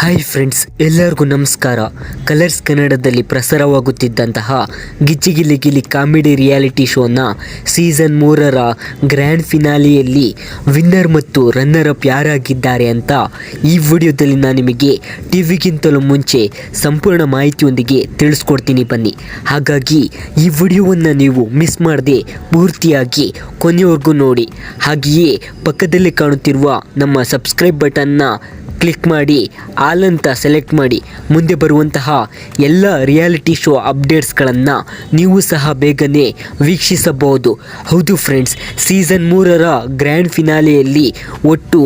Hi friends ಎಲ್ಲರಿಗೂ ನಮಸ್ಕಾರ. Colours ಕನ್ನಡದಲ್ಲಿ ಪ್ರಸಾರವಾಗುತ್ತಿದ್ದಂತಹ ಗಿಜ್ಜಿಗಿಲಿ ಗಿಲಿ ಕಾಮಿಡಿ ರಿಯಾಲಿಟಿ ಶೋನ ಸೀಸನ್ ಮೂರರ ಗ್ರ್ಯಾಂಡ್ ಫಿನಾಲಿಯಲ್ಲಿ ವಿನ್ನರ್ ಮತ್ತು ರನ್ನರ್ ಅಪ್ ಯಾರಾಗಿದ್ದಾರೆ ಅಂತ ಈ ವಿಡಿಯೋದಲ್ಲಿ ನಾನು ನಿಮಗೆ ಟಿವಿಗಿಂತಲೂ ಮುಂಚೆ ಸಂಪೂರ್ಣ ಮಾಹಿತಿಯೊಂದಿಗೆ ತಿಳಿಸ್ಕೊಡ್ತೀನಿ ಬನ್ನಿ. ಹಾಗಾಗಿ ಈ ವಿಡಿಯೋವನ್ನು ನೀವು ಮಿಸ್ ಮಾಡದೆ ಪೂರ್ತಿಯಾಗಿ ಕೊನೆಯವರೆಗೂ ನೋಡಿ. ಹಾಗೆಯೇ ಪಕ್ಕದಲ್ಲಿ ಕಾಣುತ್ತಿರುವ ನಮ್ಮ ಸಬ್ಸ್ಕ್ರೈಬ್ ಬಟನ್ನ ಕ್ಲಿಕ್ ಮಾಡಿ ಆಲ್ ಅಂತ ಸೆಲೆಕ್ಟ್ ಮಾಡಿ, ಮುಂದೆ ಬರುವಂತಹ ಎಲ್ಲ ರಿಯಾಲಿಟಿ ಶೋ ಅಪ್ಡೇಟ್ಸ್ಗಳನ್ನು ನೀವು ಸಹ ಬೇಗನೆ ವೀಕ್ಷಿಸಬಹುದು. ಹೌದು ಫ್ರೆಂಡ್ಸ್ ಸೀಸನ್ ಮೂರರ ಗ್ರ್ಯಾಂಡ್ ಫಿನಾಲೆಯಲ್ಲಿ ಒಟ್ಟು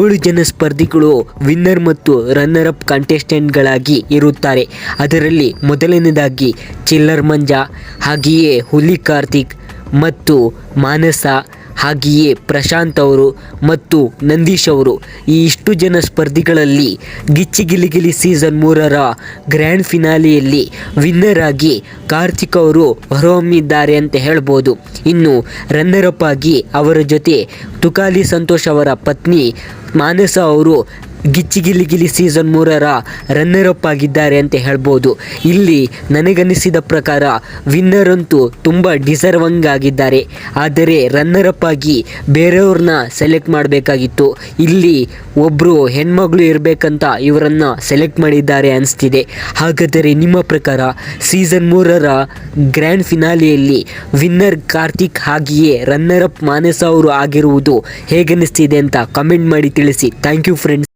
ಏಳು ಜನ ಸ್ಪರ್ಧಿಗಳು ವಿನ್ನರ್ ಮತ್ತು ರನ್ನರ್ ಅಪ್ ಕಂಟೆಸ್ಟೆಂಟ್ಗಳಾಗಿ ಇರುತ್ತಾರೆ. ಅದರಲ್ಲಿ ಮೊದಲನೇದಾಗಿ ಚಿಲ್ಲರ್ ಮಂಜ, ಹಾಗೆಯೇ ಹುಲಿ ಕಾರ್ತಿಕ್ ಮತ್ತು ಮಾನಸ ಹಾಗೆಯೇ ಪ್ರಶಾಂತ್ ಅವರು ಮತ್ತು ನಂದೀಶ್ ಅವರು ಈ ಇಷ್ಟು ಜನ ಸ್ಪರ್ಧಿಗಳಲ್ಲಿ ಗಿಚ್ಚಿ ಗಿಲಿ ಗಿಲಿ ಸೀಸನ್ ಮೂರರ ಗ್ರ್ಯಾಂಡ್ ಫಿನಾಲೆಯಲ್ಲಿ ವಿನ್ನರ್ ಆಗಿ ಕಾರ್ತಿಕ್ ಅವರು ಹೊರಹೊಮ್ಮಿದ್ದಾರೆ ಅಂತ ಹೇಳ್ಬೋದು. ಇನ್ನು ರನ್ನರ್ ಆಗಿ ಅವರ ಜೊತೆ ತುಕಾಲಿ ಸಂತೋಷ್ ಅವರ ಪತ್ನಿ ಮಾನಸ ಅವರು ಗಿಚ್ಚಿ ಗಿಲಿ ಸೀಸನ್ ಮೂರರ ರನ್ನರ್ ಅಪ್ ಆಗಿದ್ದಾರೆ ಅಂತ ಹೇಳ್ಬೋದು. ಇಲ್ಲಿ ನನಗನಿಸಿದ ಪ್ರಕಾರ ವಿನ್ನರ್ ಅಂತೂ ತುಂಬ ಡಿಸರ್ವಂಗ್ ಆಗಿದ್ದಾರೆ. ಆದರೆ ರನ್ನರ್ ಅಪ್ ಆಗಿ ಬೇರೆಯವ್ರನ್ನ ಸೆಲೆಕ್ಟ್ ಮಾಡಬೇಕಾಗಿತ್ತು. ಇಲ್ಲಿ ಒಬ್ಬರು ಹೆಣ್ಮಗಳು ಇರಬೇಕಂತ ಇವರನ್ನು ಸೆಲೆಕ್ಟ್ ಮಾಡಿದ್ದಾರೆ ಅನಿಸ್ತಿದೆ. ಹಾಗಾದರೆ ನಿಮ್ಮ ಪ್ರಕಾರ ಸೀಸನ್ ಮೂರರ ಗ್ರ್ಯಾಂಡ್ ಫಿನಾಲಿಯಲ್ಲಿ ವಿನ್ನರ್ ಕಾರ್ತಿಕ್ ಹಾಗೆಯೇ ರನ್ನರ್ ಅಪ್ ಮಾನಸ ಅವರು ಆಗಿರುವುದು ಹೇಗನ್ನಿಸ್ತಿದೆ ಅಂತ ಕಮೆಂಟ್ ಮಾಡಿ ತಿಳಿಸಿ. Thank you friends